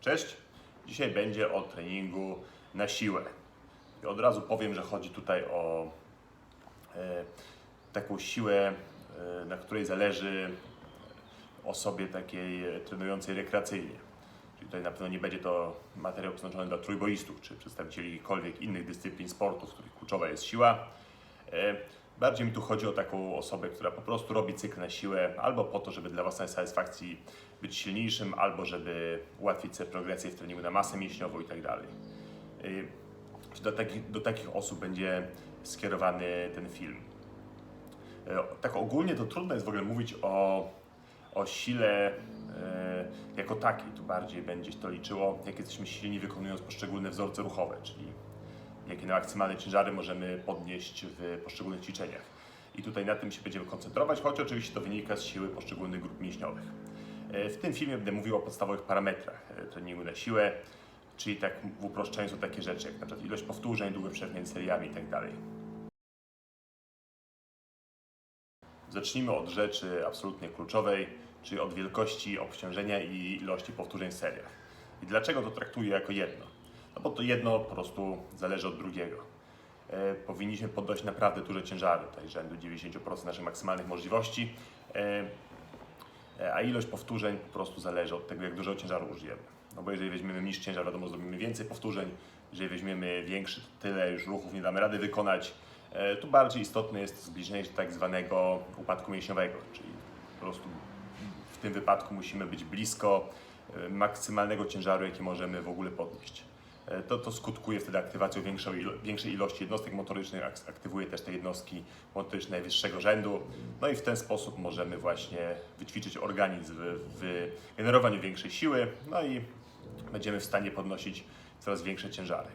Cześć! Dzisiaj będzie o treningu na siłę. I od razu powiem, że chodzi tutaj o e, taką siłę, e, na której zależy osobie takiej e, trenującej rekreacyjnie. Czyli tutaj na pewno nie będzie to materiał przeznaczony dla trójboistów czy przedstawicieli jakichkolwiek innych dyscyplin sportu, w których kluczowa jest siła. E, Bardziej mi tu chodzi o taką osobę, która po prostu robi cykl na siłę, albo po to, żeby dla własnej satysfakcji być silniejszym, albo żeby ułatwić sobie progresję w treningu na masę mięśniową i tak dalej. Y, Do takich, do takich osób będzie skierowany ten film. E, Tak ogólnie to trudno jest w ogóle mówić o, o sile e, jako takiej. Tu bardziej będzie to liczyło, jak jesteśmy silni wykonując poszczególne wzorce ruchowe, czyli jakie maksymalne ciężary możemy podnieść w poszczególnych ćwiczeniach. I tutaj na tym się będziemy koncentrować, choć oczywiście to wynika z siły poszczególnych grup mięśniowych. E, W tym filmie będę mówił o podstawowych parametrach e, treningu na siłę, czyli tak w uproszczeniu są takie rzeczy jak przykład ilość powtórzeń, długość przerw między seriami itd. Zacznijmy od rzeczy absolutnie kluczowej, czyli od wielkości obciążenia i ilości powtórzeń w seriach. I dlaczego to traktuję jako jedno? Bo to jedno po prostu zależy od drugiego. E, powinniśmy podnosić naprawdę duże ciężary, tutaj rzędu 90% naszych maksymalnych możliwości, e, e, a ilość powtórzeń po prostu zależy od tego, jak dużo ciężaru użyjemy. No bo jeżeli weźmiemy niższy ciężar, wiadomo, zrobimy więcej powtórzeń, jeżeli weźmiemy większy, to tyle już ruchów nie damy rady wykonać. Tu bardziej istotne jest zbliżenie się do tak zwanego upadku mięśniowego, czyli po prostu w tym wypadku musimy być blisko maksymalnego ciężaru, jaki możemy w ogóle podnieść. E, To, to skutkuje wtedy aktywacją większej, większej ilości jednostek motorycznych, ak- aktywuje też te jednostki motoryczne najwyższego rzędu. No i w ten sposób możemy właśnie wyćwiczyć organizm w, w generowaniu większej siły, no i będziemy w stanie podnosić coraz większe ciężary.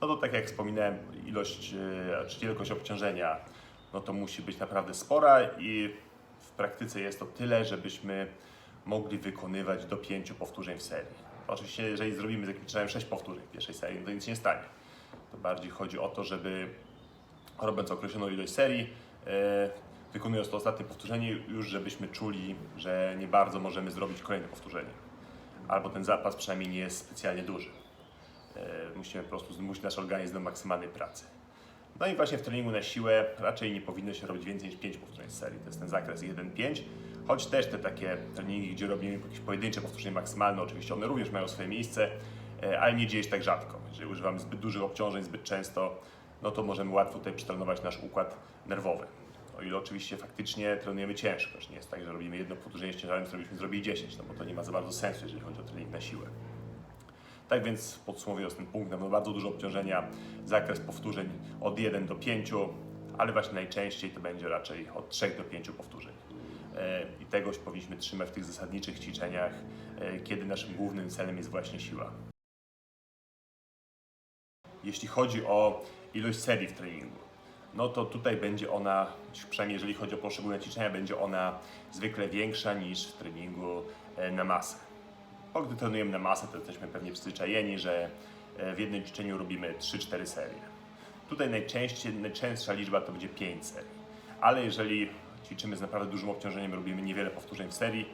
No to tak jak wspominałem, ilość, e, czy wielkość obciążenia, no to musi być naprawdę spora i w praktyce jest to tyle, żebyśmy mogli wykonywać do pięciu powtórzeń w serii. Oczywiście, jeżeli zrobimy z jakimś czasem 6 powtórzeń w pierwszej serii, no to nic się nie stanie. To bardziej chodzi o to, żeby robiąc określoną ilość serii, e, wykonując to ostatnie powtórzenie, już żebyśmy czuli, że nie bardzo możemy zrobić kolejne powtórzenie. Albo ten zapas przynajmniej nie jest specjalnie duży. E, Musimy po prostu zmusić nasz organizm do maksymalnej pracy. No i właśnie w treningu na siłę raczej nie powinno się robić więcej niż 5 powtórzeń serii. To jest ten zakres 1-5. Choć też te takie treningi, gdzie robimy jakieś pojedyncze powtórzenia maksymalne, oczywiście one również mają swoje miejsce, e, ale nie dzieje się tak rzadko. Jeżeli używamy zbyt dużych obciążeń zbyt często, no to możemy łatwo tutaj przetrenować nasz układ nerwowy. O ile oczywiście faktycznie trenujemy ciężko, że nie jest tak, że robimy jedno powtórzenie z ciężarem, co byśmy zrobili 10, no bo to nie ma za bardzo sensu, jeżeli chodzi o trening na siłę. Tak więc podsumowując ten punkt, pewno bardzo dużo obciążenia, zakres powtórzeń od 1 do 5, ale właśnie najczęściej to będzie raczej od 3 do 5 powtórzeń. E, I tegoś powinniśmy trzymać w tych zasadniczych ćwiczeniach, e, kiedy naszym głównym celem jest właśnie siła. Jeśli chodzi o ilość serii w treningu, no to tutaj będzie ona, przynajmniej jeżeli chodzi o poszczególne ćwiczenia, będzie ona zwykle większa niż w treningu e, na masę. Bo gdy trenujemy na masę, to jesteśmy pewnie przyzwyczajeni, że w jednym ćwiczeniu robimy 3-4 serie. Tutaj najczęściej, najczęstsza liczba to będzie 5 serii. Ale jeżeli ćwiczymy z naprawdę dużym obciążeniem, robimy niewiele powtórzeń w serii,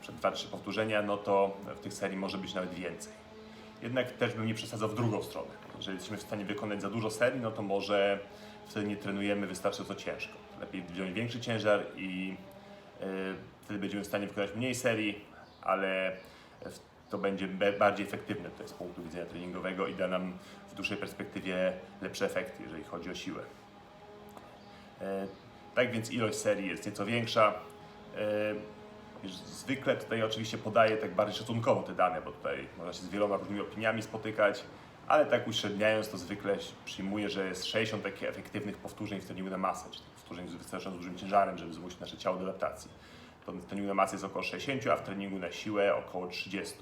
przed 2-3 powtórzenia, no to w tych serii może być nawet więcej. Jednak też bym nie przesadzał w drugą stronę. Jeżeli jesteśmy w stanie wykonać za dużo serii, no to może wtedy nie trenujemy wystarczająco ciężko. Lepiej wziąć większy ciężar i e, wtedy będziemy w stanie wykonać mniej serii, ale to będzie bardziej efektywne tutaj z punktu widzenia treningowego i da nam w dłuższej perspektywie lepsze efekty, jeżeli chodzi o siłę. E, Tak więc ilość serii jest nieco większa. E, Zwykle tutaj oczywiście podaję tak bardziej szacunkowo te dane, bo tutaj można się z wieloma różnymi opiniami spotykać, ale tak uśredniając to zwykle przyjmuję, że jest 60 takich efektywnych powtórzeń w treningu na masę, czyli powtórzeń z wystarczająco dużym ciężarem, żeby zmusić nasze ciało do adaptacji. To w treningu na masę jest około 60, a w treningu na siłę około 30.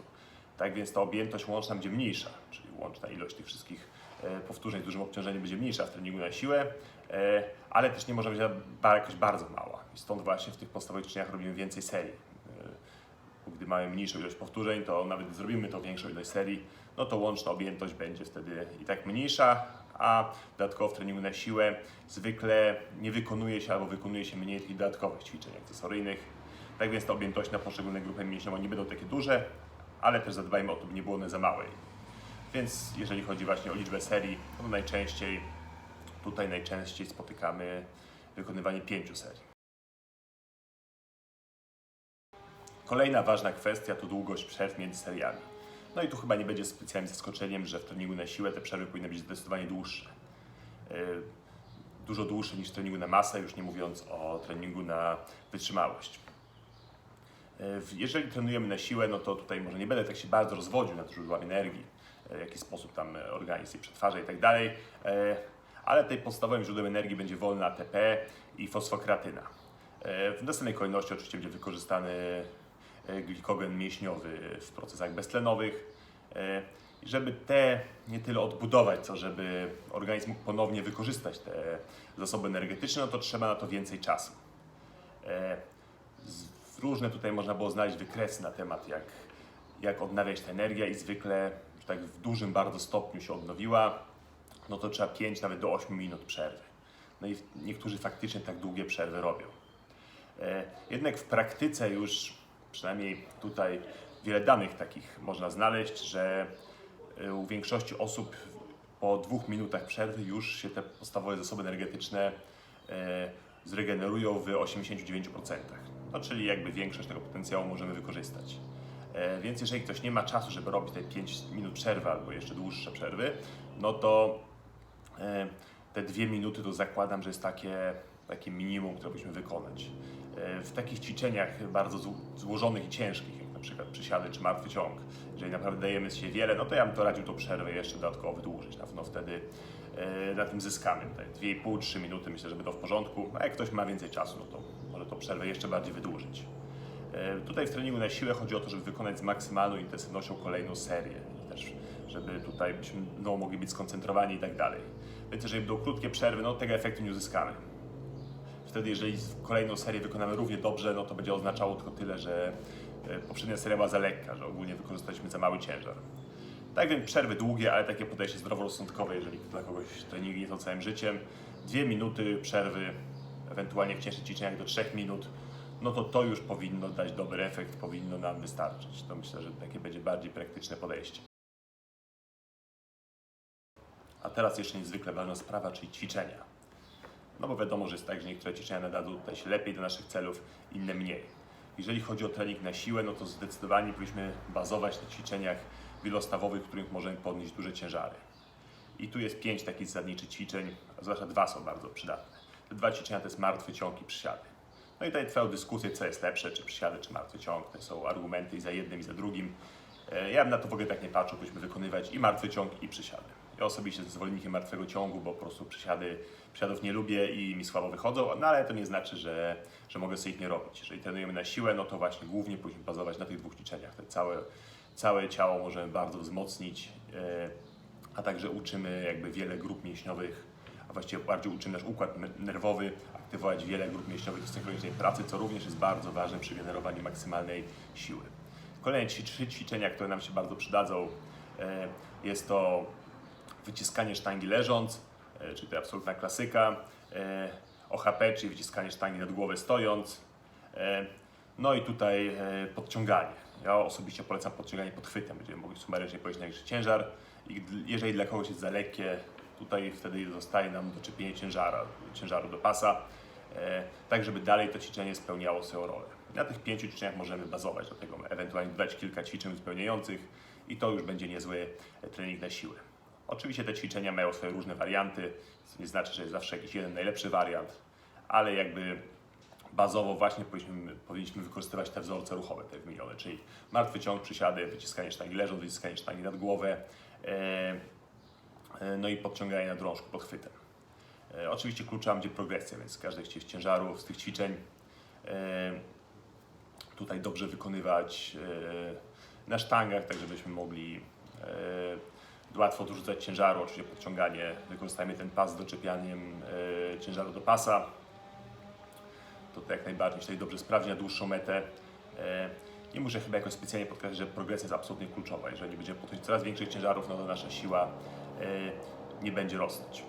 Tak więc ta objętość łączna będzie mniejsza, czyli łączna ilość tych wszystkich e, powtórzeń z dużym obciążeniem będzie mniejsza w treningu na siłę, e, ale też nie może być jakoś bardzo mała. I stąd właśnie w tych podstawowych ćwiczeniach robimy więcej serii. E, Gdy mamy mniejszą ilość powtórzeń, to nawet zrobimy tą większą ilość serii, no to łączna objętość będzie wtedy i tak mniejsza, a dodatkowo w treningu na siłę zwykle nie wykonuje się albo wykonuje się mniej tych dodatkowych ćwiczeń akcesoryjnych. Tak więc te objętości na poszczególne grupy mięśniowe nie będą takie duże, ale też zadbajmy o to, by nie było one za małe. Więc jeżeli chodzi właśnie o liczbę serii, to najczęściej tutaj najczęściej spotykamy wykonywanie pięciu serii. Kolejna ważna kwestia to długość przerw między seriami. No i tu chyba nie będzie specjalnym zaskoczeniem, że w treningu na siłę te przerwy powinny być zdecydowanie dłuższe. Yy, Dużo dłuższe niż w treningu na masę, już nie mówiąc o treningu na wytrzymałość. W- Jeżeli trenujemy na siłę, no to tutaj może nie będę tak się bardzo rozwodził nad źródłami energii, yy, w jaki sposób tam e, organizm je przetwarza i tak dalej, ale tej podstawowym źródłem energii będzie wolna ATP i fosfokreatyna. W następnej kolejności oczywiście będzie wykorzystany e, glikogen mięśniowy w procesach beztlenowych. e, Żeby te nie tyle odbudować, co żeby organizm mógł ponownie wykorzystać te zasoby energetyczne, no to trzeba na to więcej czasu. Różne tutaj można było znaleźć wykresy na temat, jak, jak odnawiać tę energię i zwykle, że tak w dużym bardzo stopniu się odnowiła, no to trzeba 5 nawet do 8 minut przerwy. No i niektórzy faktycznie tak długie przerwy robią. E, Jednak w praktyce już, przynajmniej tutaj wiele danych takich można znaleźć, że e, u większości osób po dwóch minutach przerwy już się te podstawowe zasoby energetyczne e, zregenerują w 89%. No, czyli jakby większość tego potencjału możemy wykorzystać. E, Więc jeżeli ktoś nie ma czasu, żeby robić te 5 minut przerwy albo jeszcze dłuższe przerwy, no to E, te dwie minuty to zakładam, że jest takie, takie minimum, które musimy wykonać. E, W takich ćwiczeniach bardzo zł- złożonych i ciężkich, jak na przykład przysiady czy martwy ciąg, jeżeli naprawdę dajemy siebie wiele, no to ja bym to radził tą przerwę jeszcze dodatkowo wydłużyć. Na pewno wtedy na tym zyskamy. Te 2,5-3 minuty myślę, że będą w porządku, a jak ktoś ma więcej czasu, no to tą przerwę jeszcze bardziej wydłużyć. E, Tutaj w treningu na siłę chodzi o to, żeby wykonać z maksymalną intensywnością kolejną serię też, żeby tutaj byśmy no, mogli być skoncentrowani i tak dalej. Więc jeżeli będą krótkie przerwy, no tego efektu nie uzyskamy. Wtedy, jeżeli kolejną serię wykonamy równie dobrze, no to będzie oznaczało tylko tyle, że e, poprzednia seria była za lekka, że ogólnie wykorzystaliśmy za mały ciężar. Tak więc przerwy długie, ale takie podejście zdroworozsądkowe, jeżeli dla kogoś treningi nie są całym życiem. Dwie minuty przerwy, ewentualnie w cięższych ćwiczeniach do trzech minut, no to to już powinno dać dobry efekt, powinno nam wystarczyć. To myślę, że takie będzie bardziej praktyczne podejście. A teraz jeszcze niezwykle ważna sprawa, czyli ćwiczenia. No bo wiadomo, że jest tak, że niektóre ćwiczenia nadadzą tutaj się lepiej do naszych celów, inne mniej. Jeżeli chodzi o trening na siłę, no to zdecydowanie powinniśmy bazować na ćwiczeniach wielostawowych, w których możemy podnieść duże ciężary. I tu jest pięć takich zasadniczych ćwiczeń, a zwłaszcza dwa są bardzo przydatne. Dwa ćwiczenia to jest martwy ciąg i przysiady. No i tutaj trwają dyskusje, co jest lepsze, czy przysiady, czy martwy ciąg. To są argumenty i za jednym, i za drugim. E, Ja bym na to w ogóle tak nie patrzył, powinniśmy wykonywać i martwy ciąg, i przysiady. Ja osobiście jestem zwolennikiem martwego ciągu, bo po prostu przysiady, przysiadów nie lubię i mi słabo wychodzą, no ale to nie znaczy, że, że mogę sobie ich nie robić. Jeżeli trenujemy na siłę, no to właśnie głównie powinniśmy bazować na tych dwóch ćwiczeniach. Te całe, całe ciało możemy bardzo wzmocnić, e, a także uczymy jakby wiele grup mięśniowych, a właściwie bardziej uczymy nasz układ ne- nerwowy, aktywować wiele grup mięśniowych do synchronicznej pracy, co również jest bardzo ważne przy generowaniu maksymalnej siły. Kolejne trzy, ćwiczenia, które nam się bardzo przydadzą, e, jest to wyciskanie sztangi leżąc, e, czyli to absolutna klasyka, e, OHP, czyli wyciskanie sztangi nad głowę stojąc, no i tutaj podciąganie. Ja osobiście polecam podciąganie pod chwytem, będziemy mogli sumarycznie powiedzieć najwyższy ciężar i jeżeli dla kogoś jest za lekkie, tutaj wtedy zostaje nam doczepienie ciężara, ciężaru do pasa, e, tak żeby dalej to ćwiczenie spełniało swoją rolę. Na tych pięciu ćwiczeniach możemy bazować, do tego ewentualnie dodać kilka ćwiczeń uzupełniających i to już będzie niezły e, trening na siłę. Oczywiście te ćwiczenia mają swoje różne warianty, co nie znaczy, że jest zawsze jakiś jeden najlepszy wariant, ale jakby bazowo właśnie powinniśmy, powinniśmy wykorzystywać te wzorce ruchowe, te wymienione, czyli martwy ciąg, przysiady, wyciskanie sztangi leżąc, wyciskanie sztangi nad głowę, e, no i podciąganie na drążku pod chwytem. E, oczywiście kluczem będzie progresja, więc każdy z ciężarów z tych ćwiczeń e, tutaj dobrze wykonywać e, na sztangach, tak żebyśmy mogli e, łatwo dorzucać ciężaru, oczywiście podciąganie, wykorzystajmy ten pas z doczepianiem e, ciężaru do pasa. To tak jak najbardziej się tutaj dobrze sprawdzi na dłuższą metę. E, Nie muszę chyba jakoś specjalnie podkreślać, że progresja jest absolutnie kluczowa. Jeżeli będziemy podchodzić coraz większych ciężarów, no to nasza siła e, nie będzie rosnąć.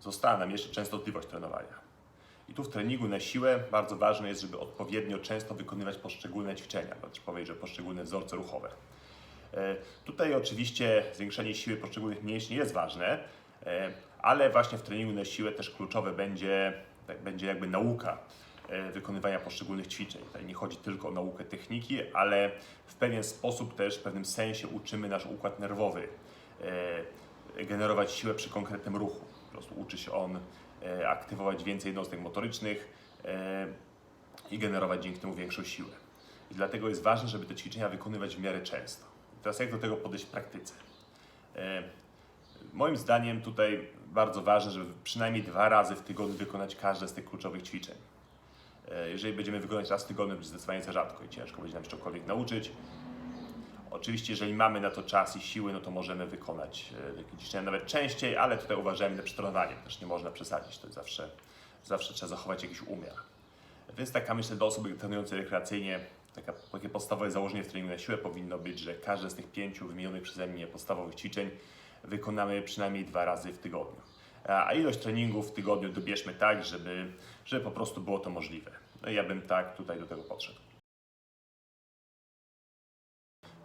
Została nam jeszcze częstotliwość trenowania. I tu w treningu na siłę bardzo ważne jest, żeby odpowiednio często wykonywać poszczególne ćwiczenia, znaczy powiedzieć, że poszczególne wzorce ruchowe. E, Tutaj oczywiście zwiększenie siły poszczególnych mięśni jest ważne, e, ale właśnie w treningu na siłę też kluczowe będzie, tak, będzie jakby nauka e, wykonywania poszczególnych ćwiczeń. Tutaj nie chodzi tylko o naukę techniki, ale w pewien sposób też w pewnym sensie uczymy nasz układ nerwowy e, generować siłę przy konkretnym ruchu. Po prostu uczy się on e, aktywować więcej jednostek motorycznych e, i generować dzięki temu większą siłę. I dlatego jest ważne, żeby te ćwiczenia wykonywać w miarę często. Teraz jak do tego podejść w praktyce? E, Moim zdaniem tutaj bardzo ważne, żeby przynajmniej dwa razy w tygodniu wykonać każde z tych kluczowych ćwiczeń. E, Jeżeli będziemy wykonywać raz w tygodniu, będzie zdecydowanie za rzadko i ciężko będzie nam się czegokolwiek nauczyć. Oczywiście, jeżeli mamy na to czas i siły, no to możemy wykonać e, takie ćwiczenia nawet częściej, ale tutaj uważajmy na przetrenowanie. Też nie można przesadzić, to zawsze, zawsze trzeba zachować jakiś umiar. Więc taka myślę dla osoby trenującej rekreacyjnie, taka, takie podstawowe założenie w treningu na siłę powinno być, że każde z tych pięciu wymienionych przeze mnie podstawowych ćwiczeń wykonamy przynajmniej dwa razy w tygodniu. A a ilość treningów w tygodniu dobierzmy tak, żeby, żeby po prostu było to możliwe. No ja bym tak tutaj do tego podszedł.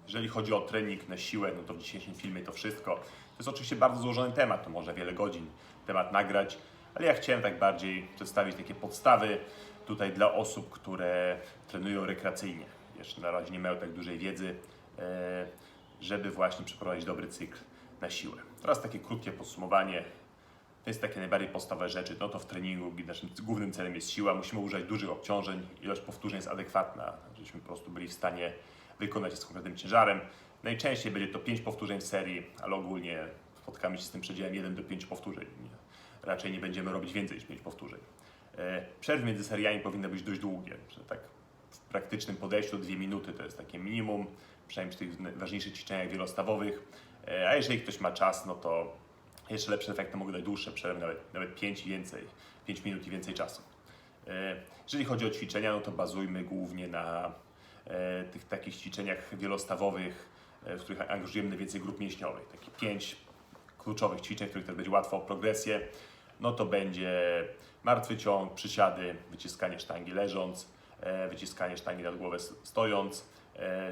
Jeżeli chodzi o trening na siłę, no to w dzisiejszym filmie to wszystko. To jest oczywiście bardzo złożony temat, to może wiele godzin temat nagrać, ale ja chciałem tak bardziej przedstawić takie podstawy tutaj dla osób, które trenują rekreacyjnie. Jeszcze na razie nie mają tak dużej wiedzy, e, żeby właśnie przeprowadzić dobry cykl na siłę. Teraz takie krótkie podsumowanie. Jest takie najbardziej podstawowe rzeczy. No to w treningu gdzie naszym głównym celem jest siła. Musimy używać dużych obciążeń. Ilość powtórzeń jest adekwatna, żebyśmy po prostu byli w stanie wykonać z konkretnym ciężarem. Najczęściej będzie to 5 powtórzeń w serii, ale ogólnie spotkamy się z tym przedziałem 1 do 5 powtórzeń. Raczej nie będziemy robić więcej niż 5 powtórzeń. E, Przerwy między seriami powinny być dość długie. Że tak w praktycznym podejściu 2 minuty to jest takie minimum, przynajmniej przy tych ważniejszych ćwiczeniach wielostawowych. E, A jeżeli ktoś ma czas, no to jeszcze lepsze efekty mogą dać dłuższe przerwy, nawet, nawet 5 i więcej, 5 minut i więcej czasu. E, Jeżeli chodzi o ćwiczenia, no to bazujmy głównie na e, tych takich ćwiczeniach wielostawowych, e, w których angażujemy najwięcej grup mięśniowych. Takie 5 kluczowych ćwiczeń, w których też będzie łatwo o progresję. No to będzie martwy ciąg, przysiady, wyciskanie sztangi leżąc, wyciskanie sztangi nad głowę stojąc,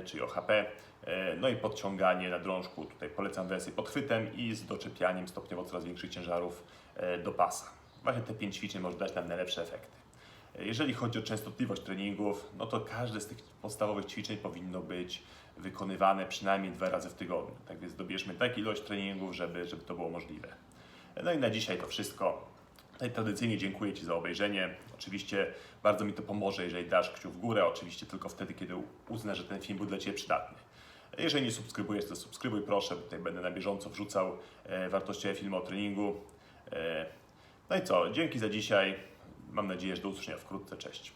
czyli OHP, e, no i podciąganie na drążku. Tutaj polecam wersję pod chwytem i z doczepianiem stopniowo coraz większych ciężarów e, do pasa. Właśnie te pięć ćwiczeń może dać nam najlepsze efekty. E, Jeżeli chodzi o częstotliwość treningów, no to każde z tych podstawowych ćwiczeń powinno być wykonywane przynajmniej dwa razy w tygodniu. Tak więc dobierzmy taką ilość treningów, żeby, żeby to było możliwe. No i na dzisiaj to wszystko. Tradycyjnie dziękuję Ci za obejrzenie. Oczywiście bardzo mi to pomoże, jeżeli dasz kciuk w górę. Oczywiście tylko wtedy, kiedy uznasz, że ten film był dla Ciebie przydatny. Jeżeli nie subskrybujesz, to subskrybuj proszę, tutaj będę na bieżąco wrzucał e, wartościowe filmy o treningu. E, no i co, dzięki za dzisiaj. Mam nadzieję, że do usłyszenia wkrótce. Cześć.